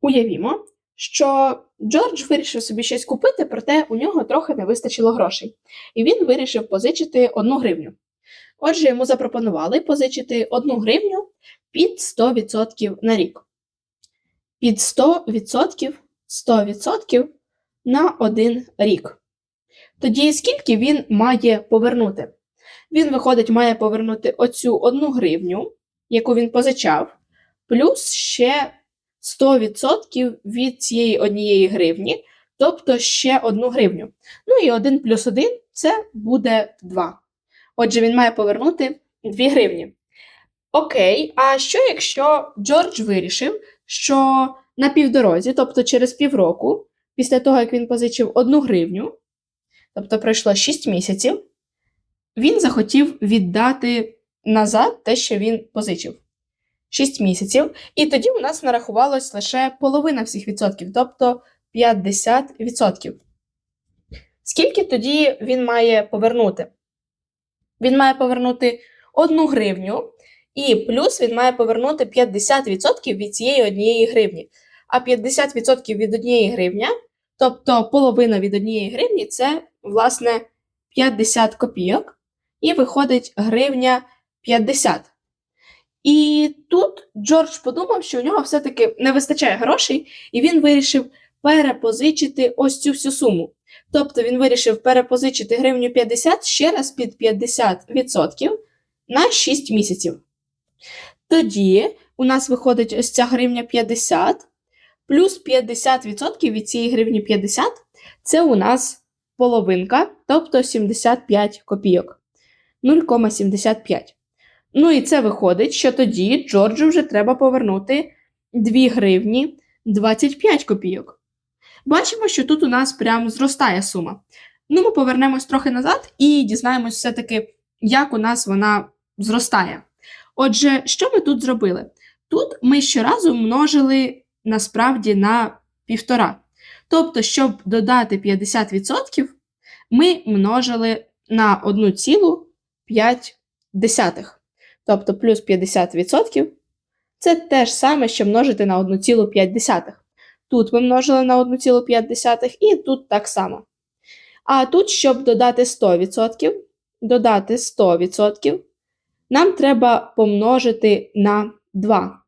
Уявімо, що Джордж вирішив собі щось купити, проте у нього трохи не вистачило грошей, і він вирішив позичити одну гривню. Отже, йому запропонували позичити одну гривню під 100% на рік. Під 100%, 100% на один рік. Тоді скільки він має повернути? Він, виходить, має повернути оцю одну гривню, яку він позичав, плюс ще 100% від цієї однієї гривні, тобто ще одну гривню. Ну і 1 плюс 1 це буде 2. Отже, він має повернути 2 гривні. Окей, а що якщо Джордж вирішив, що на півдорозі, тобто через півроку, після того, як він позичив 1 гривню, тобто пройшло 6 місяців, він захотів віддати назад те, що він позичив. 6 місяців, і тоді у нас нарахувалось лише половина всіх відсотків, тобто 50%. Скільки тоді він має повернути? Він має повернути 1 гривню, і плюс він має повернути 50% від цієї однієї гривні. А 50% від однієї гривня, тобто половина від однієї гривні, це, власне, 50 копійок, і виходить гривня 50. І тут Джордж подумав, що у нього все-таки не вистачає грошей, і він вирішив перепозичити ось цю всю суму. Тобто він вирішив перепозичити гривню 50 ще раз під 50% на 6 місяців. Тоді у нас виходить ось ця гривня 50, плюс 50% від цієї гривні 50 це у нас половинка, тобто 75 копійок. 0,75. Ну і це виходить, що тоді Джорджу вже треба повернути 2 гривні 25 копійок. Бачимо, що тут у нас прям зростає сума. Ну, ми повернемось трохи назад і дізнаємось все-таки, як у нас вона зростає. Отже, що ми тут зробили? Тут ми щоразу множили насправді на півтора. Тобто, щоб додати 50%, ми множили на 1,5. Тобто плюс 50% це те ж саме, що множити на 1,5. Тут ми множили на 1,5 і тут так само. А тут, щоб додати 100%, додати 100%, нам треба помножити на 2.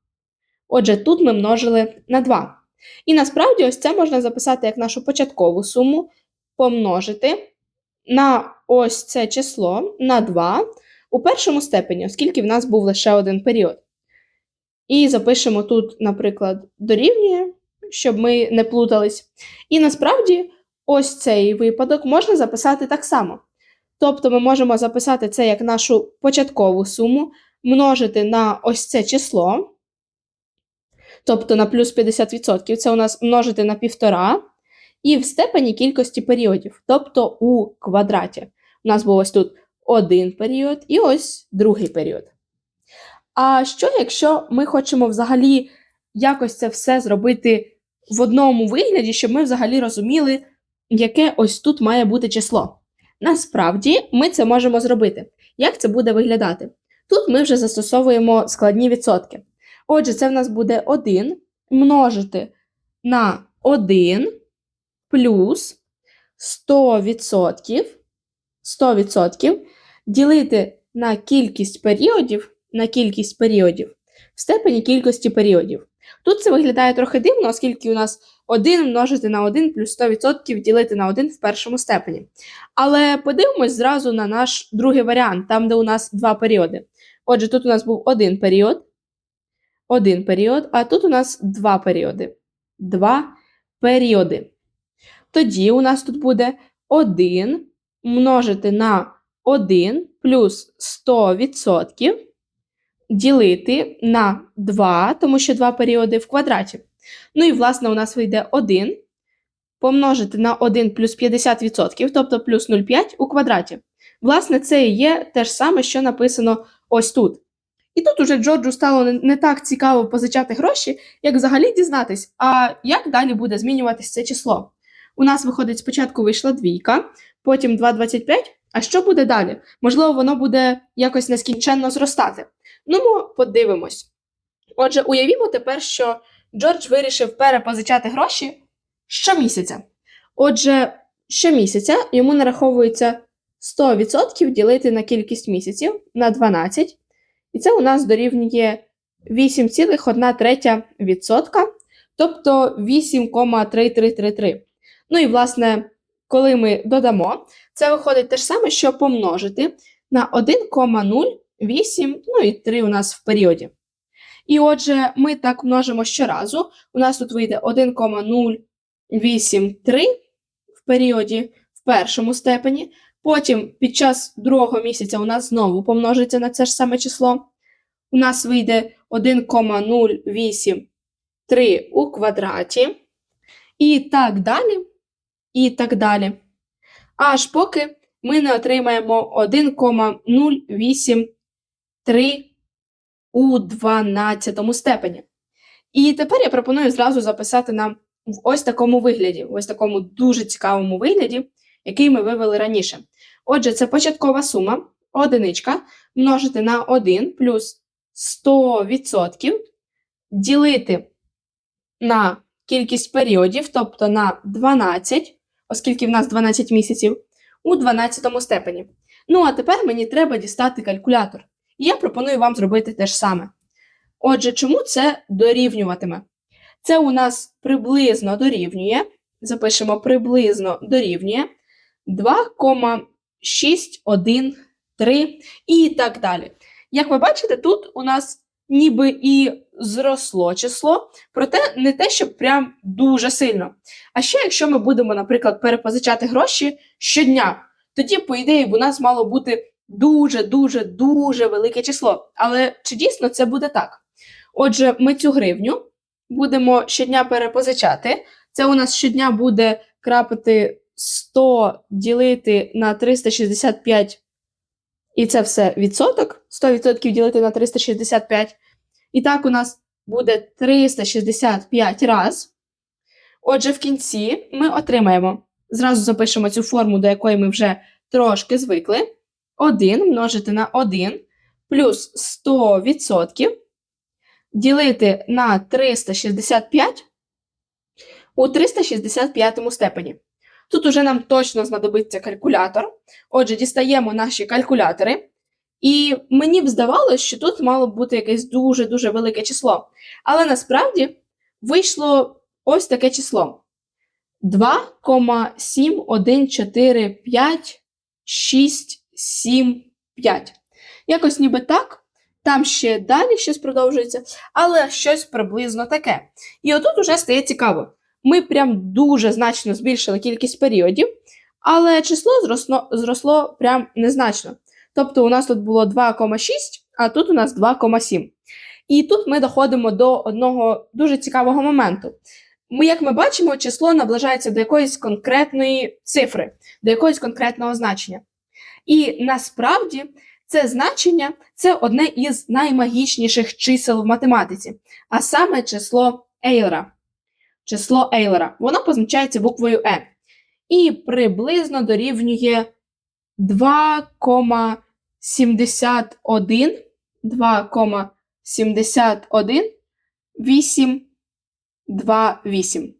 Отже, тут ми множили на 2. І насправді ось це можна записати як нашу початкову суму, помножити на ось це число на 2 у першому степені, оскільки в нас був лише один період. І запишемо тут, наприклад, дорівнює, щоб ми не плутались. І насправді, ось цей випадок можна записати так само. Тобто ми можемо записати це як нашу початкову суму, множити на ось це число, тобто на плюс 50%, це у нас множити на півтора, і в степені кількості періодів, тобто у квадраті. У нас був ось тут один період і ось другий період. А що, якщо ми хочемо взагалі якось це все зробити в одному вигляді, щоб ми взагалі розуміли, яке ось тут має бути число? Насправді ми це можемо зробити. Як це буде виглядати? Тут ми вже застосовуємо складні відсотки. Отже, це в нас буде 1 множити на 1 плюс 100%, 100% ділити на кількість періодів на кількість періодів в степені кількості періодів. Тут це виглядає трохи дивно, оскільки у нас 1 множити на 1 плюс 100% ділити на 1 в першому степені. Але подивимось зразу на наш другий варіант, там, де у нас два періоди. Отже, тут у нас був один період, один період, а тут у нас два періоди. Два періоди. Тоді у нас тут буде 1 множити на 1 плюс 100% ділити на 2, тому що два періоди в квадраті. Ну і, власне, у нас вийде 1 помножити на 1 плюс 50%, тобто плюс 0,5 у квадраті. Власне, це і є те ж саме, що написано ось тут. І тут уже Джорджу стало не так цікаво позичати гроші, як взагалі дізнатись, а як далі буде змінюватись це число. У нас виходить, спочатку вийшла двійка, потім 2,25. А що буде далі? Можливо, воно буде якось нескінченно зростати. Ну, ми подивимось. Отже, уявімо тепер, що Джордж вирішив перепозичати гроші щомісяця. Отже, щомісяця йому нараховується 100% ділити на кількість місяців на 12, і це у нас дорівнює 8,1 третя відсотка, тобто 8,3333. Ну і, власне, коли ми додамо, це виходить те ж саме, що помножити на 1,08, ну і 3 у нас в періоді. І отже, ми так множимо щоразу. У нас тут вийде 1,083 в періоді в першому степені. Потім під час другого місяця у нас знову помножиться на це ж саме число. У нас вийде 1,083 у квадраті. І так далі. І так далі. Аж поки ми не отримаємо 1,083 у 12 степені. І тепер я пропоную зразу записати нам в ось такому вигляді, в ось такому дуже цікавому вигляді, який ми вивели раніше. Отже, це початкова сума, одиничка, множити на 1 плюс 100% ділити на кількість періодів, тобто на 12, оскільки в нас 12 місяців, у 12 степені. Ну, а тепер мені треба дістати калькулятор. І я пропоную вам зробити те ж саме. Отже, чому це дорівнюватиме? Це у нас приблизно дорівнює, запишемо приблизно дорівнює 2,613 і так далі. Як ви бачите, тут у нас ніби і зросло число, проте не те, щоб прям дуже сильно. А ще, якщо ми будемо, наприклад, перепозичати гроші щодня, тоді, по ідеї, б у нас мало бути дуже, дуже, велике число. Але чи дійсно це буде так? Отже, ми цю гривню будемо щодня перепозичати. Це у нас щодня буде крапати 100 ділити на 365, і це все відсоток. 100% ділити на 365. І так у нас буде 365 раз. Отже, в кінці ми отримаємо, зразу запишемо цю форму, до якої ми вже трошки звикли. 1 множити на 1 плюс 100% ділити на 365 у 365 степені. Тут уже нам точно знадобиться калькулятор. Отже, дістаємо наші калькулятори. І мені б здавалося, що тут мало б бути якесь дуже-дуже велике число. Але насправді вийшло ось таке число: 2,7145675. Якось ніби так. Там ще далі щось продовжується, але щось приблизно таке. І отут уже стає цікаво. Ми прям дуже значно збільшили кількість періодів, але число зросло, зросло прям незначно. Тобто у нас тут було 2,6, а тут у нас 2,7. І тут ми доходимо до одного дуже цікавого моменту. Ми, як ми бачимо, число наближається до якоїсь конкретної цифри, до якогось конкретного значення. І насправді це значення це одне із наймагічніших чисел в математиці, а саме число Ейлера. Число Ейлера. Воно позначається буквою Е. І приблизно дорівнює 2,71 2,71 828.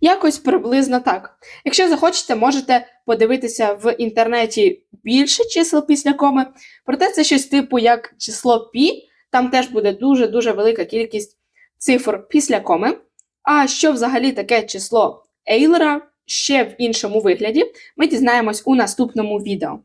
Якось приблизно так. Якщо захочете, можете подивитися в інтернеті більше чисел після коми. Проте це щось типу як число пі, там теж буде дуже-дуже велика кількість цифр після коми. А що взагалі таке число Ейлера ще в іншому вигляді, ми дізнаємось у наступному відео.